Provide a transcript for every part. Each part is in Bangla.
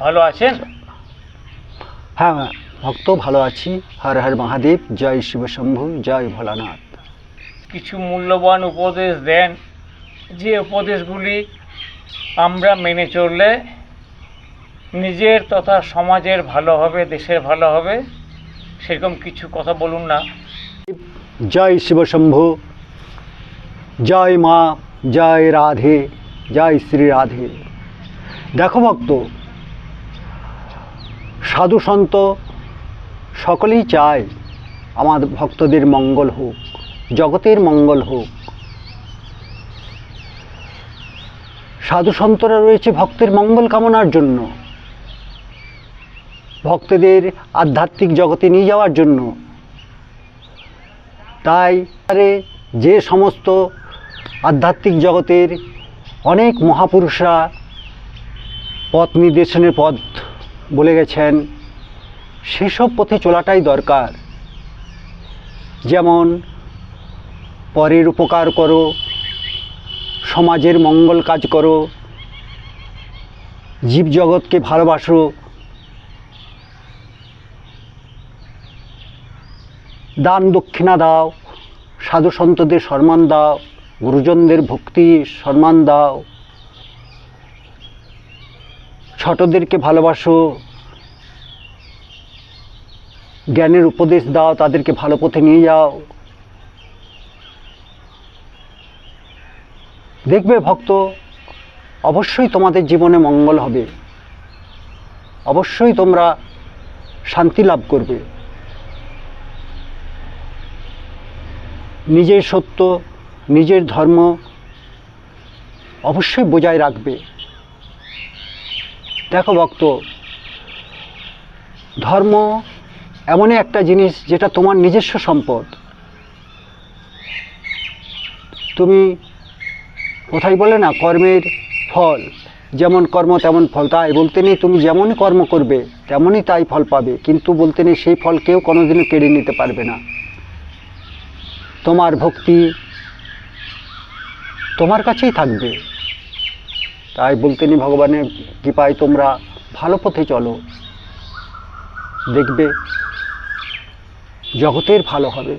ভালো আছেন? হ্যাঁ ভক্ত ভালো আছি। হর হর মহাদেব জয় শিবশম্ভু জয় ভোলানাথ। কিছু মূল্যবান উপদেশ দেন। যে উপদেশগুলি আমরা মেনে চললে নিজের তথা সমাজের ভালো হবে দেশের ভালো হবে সেরকম কিছু কথা বলুন না। জয় শিবশম্ভু জয় মা জয় রাধে জয় শ্রী রাধে। দেখো ভক্ত সাধু সন্ত, সকলেই চায় আমার ভক্তদের মঙ্গল হোক, জগতের মঙ্গল হোক। সাধু সন্তরা রয়েছে ভক্তের মঙ্গল কামনার জন্য। ভক্তদের আধ্যাত্মিক জগতে নিয়ে যাওয়ার জন্য। তাই আরে যে সমস্ত আধ্যাত্মিক জগতের অনেক মহাপুরুষরা পথ নির্দেশনের পথ বলে গেছেন, সেসব পথে চলাটাই দরকার। যেমন, পরের উপকার করো, সমাজের মঙ্গল কাজ করো, জীবজগৎকে ভালোবাসো। দান দক্ষিণা দাও সাধু সন্তদের সম্মান দাও, গুরুজনদের ভক্তি সম্মান দাও। ছোটদেরকে ভালোবাসো, জ্ঞানের উপদেশ দাও, তাদেরকে ভালো পথে নিয়ে যাও। দেখবে ভক্ত, অবশ্যই তোমাদের জীবনে মঙ্গল হবে। অবশ্যই তোমরা শান্তি লাভ করবে। নিজের সত্য, নিজের ধর্ম অবশ্যই বজায় রাখবে। দেখো ভক্ত, ধর্ম এমনই একটা জিনিস যেটা তোমার নিজস্ব সম্পদ। তুমি কোথায় বলে না, কর্মের ফল, যেমন কর্ম তেমন ফল। তাই বলতে নেই, তুমি যেমন কর্ম করবে, তেমনই তাই ফল পাবে। কিন্তু বলতে নেই, সেই ফল কেউ কোনোদিনও কেড়ে নিতে পারবে না। তোমার ভক্তি তোমার কাছেই থাকবে। তাই বলতে নি ভগবানের কৃপায় তোমরা ভালো পথে চলো। দেখবে জগতের ভালো হবে।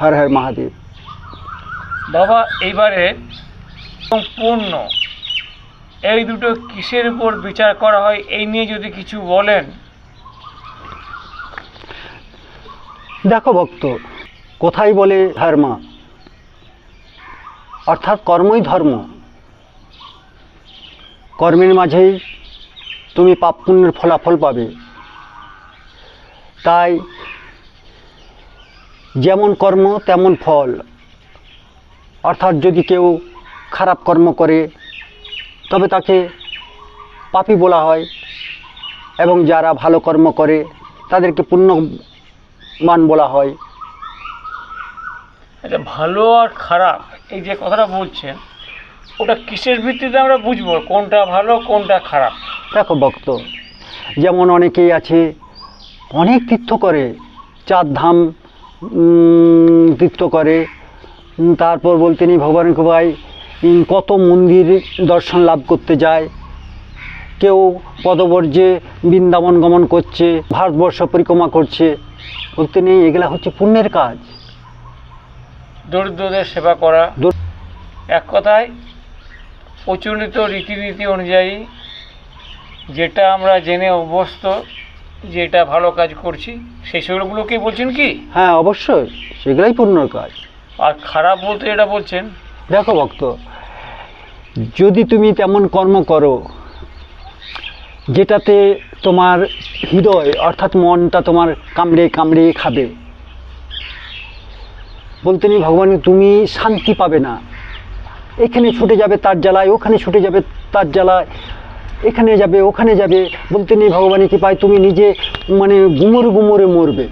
হর হর মহাদেব। বাবা এইবারে পূর্ণ এই দুটো কিসের উপর বিচার করা হয় এই নিয়ে যদি কিছু বলেন। দেখো ভক্ত কোথায় বলে ধর্ম? অর্থাৎ কর্মই ধর্ম। কর্মের মাঝেই তুমি পাপ পুণ্যের ফলাফল পাবে। তাই যেমন কর্ম, তেমন ফল। অর্থাৎ যদি কেউ খারাপ কর্ম করে, তবে তাকে পাপী বলা হয় এবং যারা ভালো কর্ম করে, তাদেরকে পুণ্যমান বলা হয়। আচ্ছা ভালো আর খারাপ, এই যে কথাটা বলছেন ওটা কিসের ভিত্তিতে আমরা বুঝব? কোনটা ভালো কোনটা খারাপ? দেখো ভক্ত যেমন অনেকেই আছে অনেক তীর্থ করে চার ধাম তীর্থ করে তারপর বলতে নেই ভগবান ভাই কত মন্দির দর্শন লাভ করতে যায়। কেউ পদবর্জ্যে বৃন্দাবন গমন করছে ভারতবর্ষ পরিক্রমা করছে বলতে নেই এগুলা হচ্ছে পুণ্যের কাজ। দরিদ্রদের সেবা করা। এক কথায় প্রচলিত রীতিনীতি অনুযায়ী যেটা আমরা জেনে অভ্যস্ত যেটা ভালো কাজ করছি সেই সেগুলোকেই বলছেন কি? হ্যাঁ অবশ্যই সেগুলাই পুণ্যর কাজ। আর খারাপ বলতে এটা বলছেন? দেখো ভক্ত যদি তুমি তেমন কর্ম করো যেটাতে তোমার হৃদয় অর্থাৎ মনটা তোমার কামড়ে কামড়ে খাবে বলতে নেই ভগবান তুমি শান্তি পাবে না। এখানে ছুটে যাবে তার জ্বালায় ওখানে ছুটে যাবে তার জ্বালায় এখানে যাবে ওখানে যাবে বলতে নেই ভগবানের কি পায় তুমি নিজে মানে গুমরে গুমরে মরবে।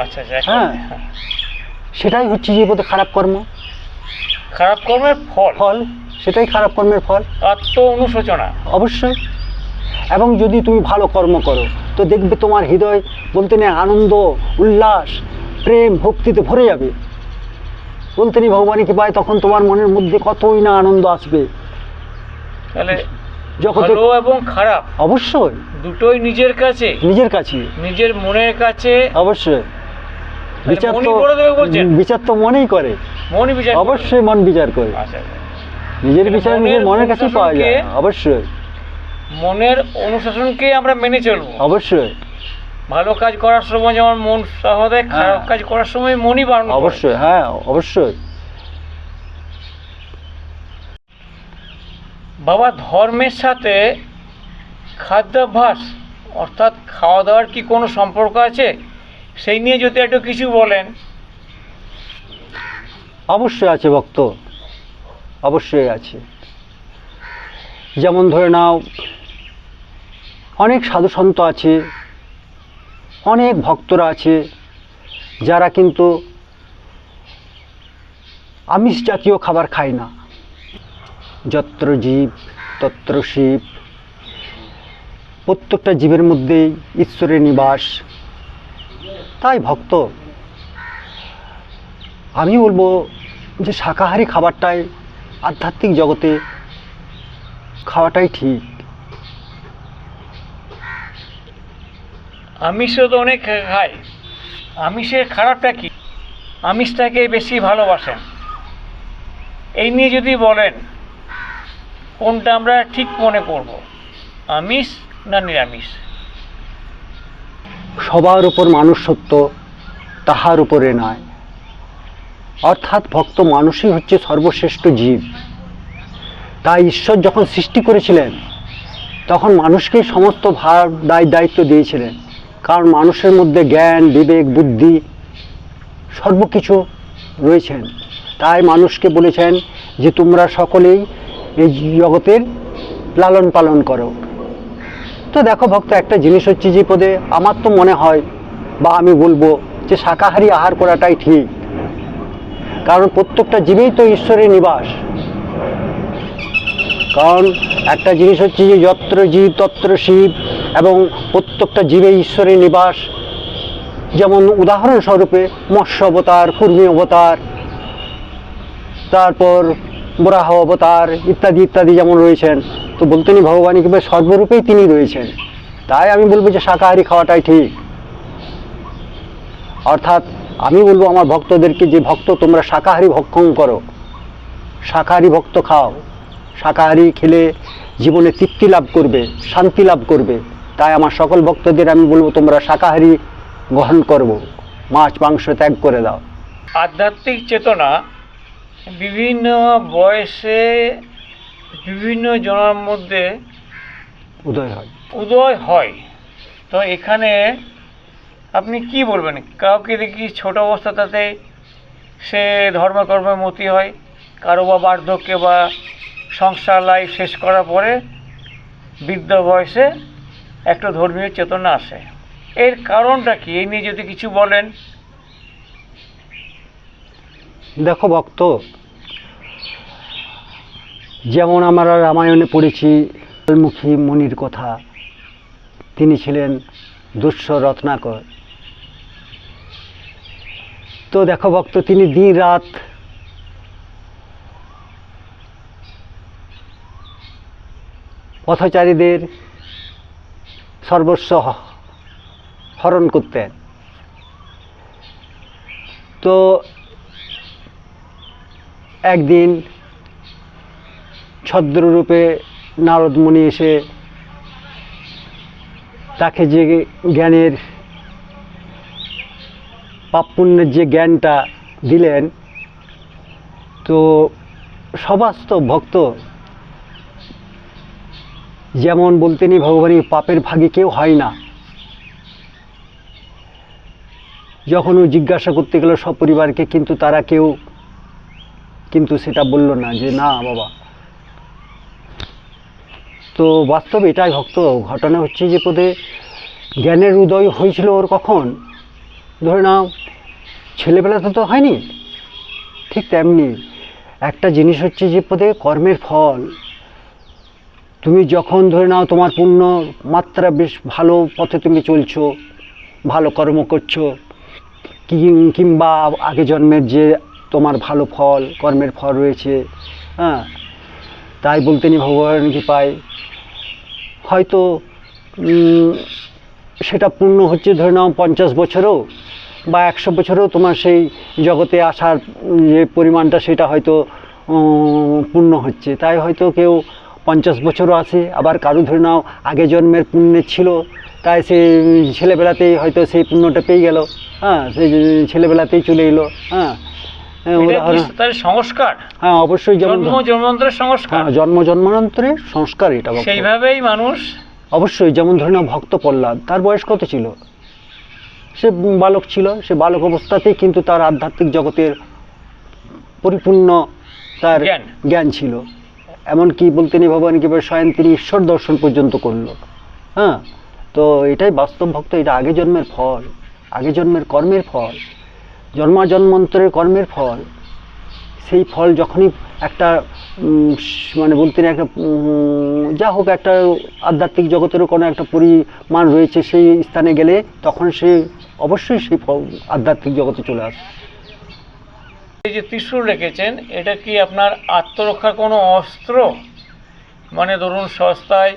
আচ্ছা আচ্ছা হ্যাঁ। সেটাই হচ্ছে জীবনে খারাপ কর্ম। খারাপ কর্মের ফল? ফল সেটাই খারাপ কর্মের ফল। আত্ম অনুশোচনা। অবশ্যই। এবং যদি তুমি ভালো কর্ম করো তো দেখবে তোমার হৃদয় বলতে নেই আনন্দ উল্লাস প্রেম ভক্তিতে ভরে যাবে। বলতে নেই ভগবানের কৃপায় তখন তোমার মনের মধ্যে কতই না আনন্দ আসবে। তাহলে জগতে ভালো এবং খারাপ অবশ্যই। দুটোই নিজের কাছে। নিজের কাছে। নিজের মনের কাছে। অবশ্যই। বিচার মনই তো করে দেবে বলছেন? বিচার তো মনেই করে। মন বিচার। অবশ্যই মন বিচার করে। আচ্ছা আচ্ছা। নিজের বিচার মনের নিজের মনের কাছেই পাওয়া যায়। অনুশাসনকে- অবশ্যই। মনের অনুশাসনকে আমরা মেনে চলবো। অবশ্যই। ভালো কাজ করার সময় যেমন মন উৎসাহ দেয় খারাপ হ্যাঁ। কাজ করার সময় মনই বারণ অবশ্যই হ্যাঁ অবশ্যই। বাবা ধর্মের সাথে খাদ্যাভ্যাস অর্থাৎ খাওয়া দাওয়ার কি কোনো সম্পর্ক আছে? সেই নিয়ে যদি একটু কিছু বলেন। অবশ্যই আছে ভক্ত অবশ্যই আছে। যেমন ধরে নাও অনেক সাধু সন্ত আছে অনেক ভক্তরা আছে, যারা কিন্তু আমিষ জাতীয় খাবার খায় না। যত্র জীব, তত্র শিব। প্রত্যেকটা জীবের মধ্যেই ঈশ্বরের নিবাস। তাই ভক্ত, আমি বলব যে শাকাহারি খাবারটাই আধ্যাত্মিক জগতে খাওয়াটাই ঠিক। আমিষও তো অনেক খায় আমিষের খারাপটা কি? আমিষটাকে বেশি ভালোবাসেন। এই নিয়ে যদি বলেন, কোনটা আমরা ঠিক মনে করব? আমিষ না নিরামিষ? সবার উপর মানুষ সত্য তাহার উপরে নয়। অর্থাৎ ভক্ত মানুষই হচ্ছে সর্বশ্রেষ্ঠ জীব। তাই ঈশ্বর যখন সৃষ্টি করেছিলেন, তখন মানুষকেই সমস্ত ভার দায় দায়িত্ব দিয়েছিলেন। কারণ মানুষের মধ্যে জ্ঞান, বিবেক, বুদ্ধি সর্বকিছু রয়েছেন। তাই মানুষকে বলেছেন যে তোমরা সকলেই এই জগতের লালন পালন করো। তো দেখো ভক্ত, একটা জিনিস হচ্ছে যে পদে আমার তো মনে হয় বা আমি বলব যে শাকাহারী আহার করাটাই ঠিক। কারণ প্রত্যেকটা জীবেই তো ঈশ্বরের নিবাস। কারণ একটা জিনিস হচ্ছে যে যত্র জীব তত্র শিব এবং প্রত্যেকটা জীবে ঈশ্বরের নিবাস। যেমন উদাহরণস্বরূপে মৎস্য অবতার, কুর্মী অবতার, তারপর বরাহ অবতার ইত্যাদি ইত্যাদি যেমন রয়েছেন। তো বলতে নি ভগবান কিংবা সর্বরূপেই তিনি রয়েছেন। তাই আমি বলব যে শাকাহারি খাওয়াটাই ঠিক। অর্থাৎ আমি বলব আমার ভক্তদেরকে যে ভক্ত, তোমরা শাকাহারি ভক্ষণ করো। শাকাহারি ভক্ত খাও। শাকাহারি খেলে জীবনে তৃপ্তি লাভ করবে, শান্তি লাভ করবে। তাই আমার সকল ভক্তদের আমি বলব তোমরা শাকাহারি গ্রহণ করব। মাছ মাংস ত্যাগ করে দাও। আধ্যাত্মিক চেতনা বিভিন্ন বয়সে বিভিন্ন জনের মধ্যে উদয় হয়। উদয় হয়। তো এখানে আপনি কি বলবেন? কাউকে দেখি ছোট অবস্থাটাতে সে ধর্মকর্মে মতি হয় কারও বা বার্ধক্যে বা সংসার লাইফ শেষ করার পরে বৃদ্ধ বয়সে একটা ধর্মীয় চেতনা আসে এর কারণটা কি? এই নিয়ে যদি কিছু বলেন। দেখো ভক্ত, যেমন আমরা রামায়ণে পড়েছি মুখী মুনির কথা, তিনি ছিলেন দুঃস্ব রত্নাকর। তো দেখো ভক্ত, তিনি দিন রাত পথচারীদের সর্বস্ব হরণ করতেন তো একদিন ছদ্ররূপে নারদমণি এসে তাকে যে জ্ঞানের, পাপ পুণ্যের যে জ্ঞানটা দিলেন, তো সবাস্ত ভক্ত যেমন বলতে নেই ভগবানের পাপের ভাগে কেউ হয় না। যখন ও জিজ্ঞাসা করতে গেল সপরিবারকে কিন্তু তারা কেউ, কিন্তু সেটা বলল না যে, না বাবা। তো বাস্তবে এটাই ভক্ত। ঘটনা হচ্ছে যে পদে জ্ঞানের উদয় হয়েছিল ওর কখন? ধরে নাও ছেলেবেলাতে তো হয়নি। ঠিক তেমনি একটা জিনিস হচ্ছে যে পদে কর্মের ফল। তুমি যখন ধরে নাও তোমার পূর্ণ মাত্রা বেশ ভালো পথে তুমি চলছো, ভালো কর্ম করছ কিংবা আগে জন্মের যে তোমার ভালো ফল, কর্মের ফল রয়েছে হ্যাঁ তাই বলতে বলতেনি ভগবান কি হয়তো সেটা পূর্ণ হচ্ছে ধরে নাও পঞ্চাশ বছরও, বা একশো বছরেও তোমার সেই জগতে আসার যে পরিমাণটা সেটা হয়তো পূর্ণ হচ্ছে। তাই হয়তো কেউ পঞ্চাশ বছরও আছে আবার কারও ধরে নাও আগে জন্মের পুণ্যে ছিল তাই সে ছেলেবেলাতেই হয়তো সেই পুণ্যটা পেয়ে গেল। হ্যাঁ সেই ছেলেবেলাতেই চলে এলো। হ্যাঁ হ্যাঁ, সংস্কার? হ্যাঁ অবশ্যই যেমন জন্মান্তরের সংস্কার। হ্যাঁ জন্ম জন্মান্তরের সংস্কার এটা সেইভাবেই মানুষ অবশ্যই যেমন ধরে নাও ভক্ত প্রহ্লাদ তার বয়স কত ছিল? সে বালক ছিল সে বালক অবস্থাতেই কিন্তু তার আধ্যাত্মিক জগতের পরিপূর্ণ তার। জ্ঞান ছিল। এমনকি বলতে নেই, ভগবান কি স্বয়ং তিনি ঈশ্বর দর্শন পর্যন্ত করল। হ্যাঁ? তো এটাই বাস্তব ভক্ত, এটা আগে জন্মের ফল, আগে জন্মের কর্মের ফল জন্মা জন্মান্তরের কর্মের ফল। সেই ফল যখনই একটা মানে বলতে নেই, একটা যা হোক একটা আধ্যাত্মিক জগতেরও কোনো একটা পরিমাণ রয়েছে সেই স্থানে গেলে, তখন সে অবশ্যই সেই আধ্যাত্মিক জগতে চলে আসে এই যে ত্রিশূল রেখেছেন, এটা কি আপনার আত্মরক্ষার কোনো অস্ত্র? মানে ধরুন সস্তায়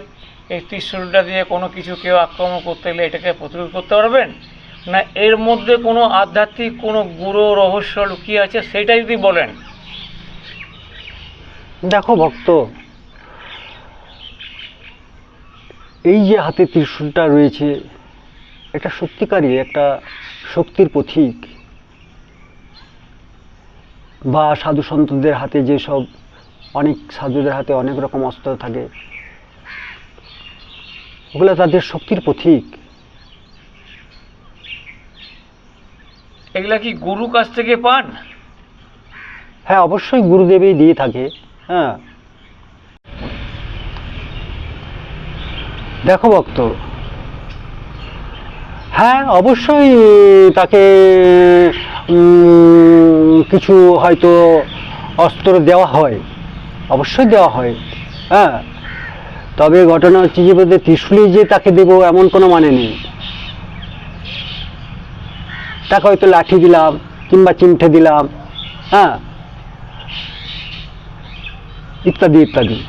এই ত্রিশূলটা দিয়ে কোনো কিছু কেউ আক্রমণ করতে গেলে এটাকে প্রতিরোধ করতে পারবেন? না, এর মধ্যে কোনো আধ্যাত্মিক কোনো গুরু রহস্য লুকিয়ে আছে? সেটা যদি বলেন। দেখো ভক্ত, এই যে হাতে ত্রিশূলটা রয়েছে, এটা সত্যিকারই একটা শক্তির পথিক বা সাধু সন্তদের হাতে যেসব অনেক সাধুদের হাতে অনেক রকম অস্ত্র থাকে ওগুলো তাদের শক্তির পথিক এগুলা কি গুরু কাছ থেকে পান? হ্যাঁ অবশ্যই গুরুদেবই দিয়ে থাকে হ্যাঁ। দেখো ভক্ত। হ্যাঁ অবশ্যই তাকে কিছু হয়তো অস্ত্র দেওয়া হয় অবশ্যই দেওয়া হয় হ্যাঁ। তবে ঘটনা হচ্ছে যে বোধহয় ত্রিশুলি যে তাকে দেবো এমন কোনো মানে নেই। তাকে হয়তো লাঠি দিলাম কিংবা চিমঠে দিলাম হ্যাঁ। ইত্যাদি ইত্যাদি।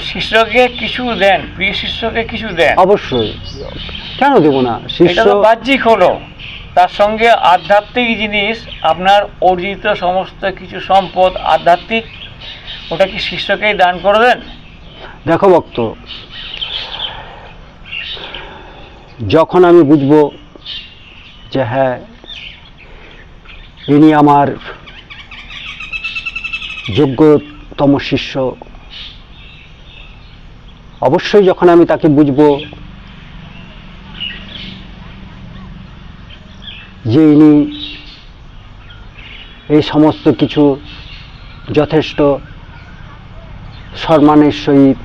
শিষ্যকে কিছু দেন প্রিয় শিষ্যকে কিছু দেন? অবশ্যই। কেন দেবো না? শিষ্য বাহ্যিক হলো। তার সঙ্গে আধ্যাত্মিক জিনিস, আপনার অর্জিত সমস্ত কিছু সম্পদ আধ্যাত্মিক, ওটা কি শিষ্যকেই দান করবেন দেখো ভক্ত, যখন আমি বুঝব যে হ্যাঁ ইনি আমার যোগ্যতম শিষ্য, অবশ্যই যখন আমি তাকে বুঝব যে ইনি এই সমস্ত কিছু যথেষ্ট সম্মানের সহিত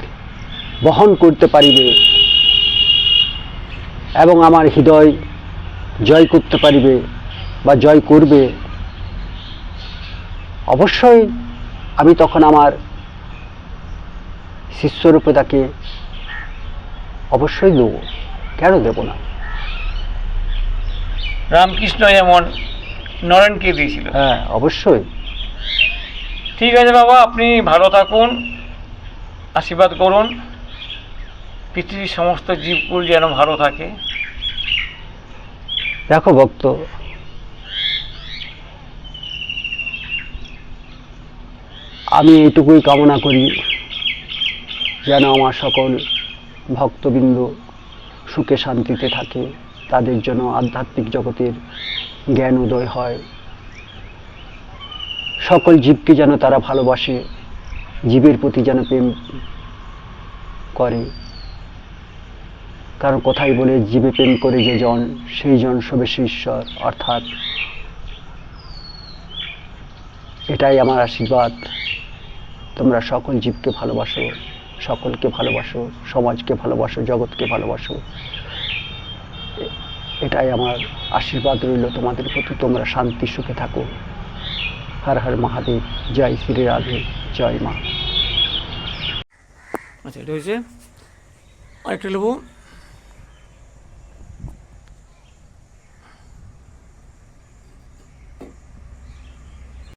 বহন করতে পারিবে এবং আমার হৃদয় জয় করতে পারিবে বা জয় করবে, অবশ্যই আমি তখন আমার শিষ্যরূপে তাকে অবশ্যই দেবো। কেন দেবো না? রামকৃষ্ণ যেমন নরেনকে দিয়েছিল। হ্যাঁ অবশ্যই। ঠিক আছে বাবা আপনি ভালো থাকুন আশীর্বাদ করুন। পৃথিবীর সমস্ত জীবকুল যেন ভালো থাকে। দেখো ভক্ত আমি এইটুকুই কামনা করি যেন আমার সকল ভক্তবৃন্দ সুখে শান্তিতে থাকে। তাদের জন্য আধ্যাত্মিক জগতের জ্ঞান উদয় হয়। সকল জীবকে যেন তারা ভালোবাসে, জীবের প্রতি যেন প্রেম করে। কারণ কথাই বলে, জীবে প্রেম করে যে জন, সেই জন সবে ঈশ্বর অর্থাৎ এটাই আমার আশীর্বাদ। তোমরা সকল জীবকে ভালোবাসো, সকলকে ভালোবাসো, সমাজকে ভালোবাসো, জগৎকে ভালোবাসো। এটাই আমার আশীর্বাদ রইল তোমাদের প্রতি। তোমরা শান্তি, সুখে থাকো। হর হর মহাদেব, জয় শ্রী রাধে, জয় মা। আচ্ছা এটা হয়েছে। আরেকটা নেব।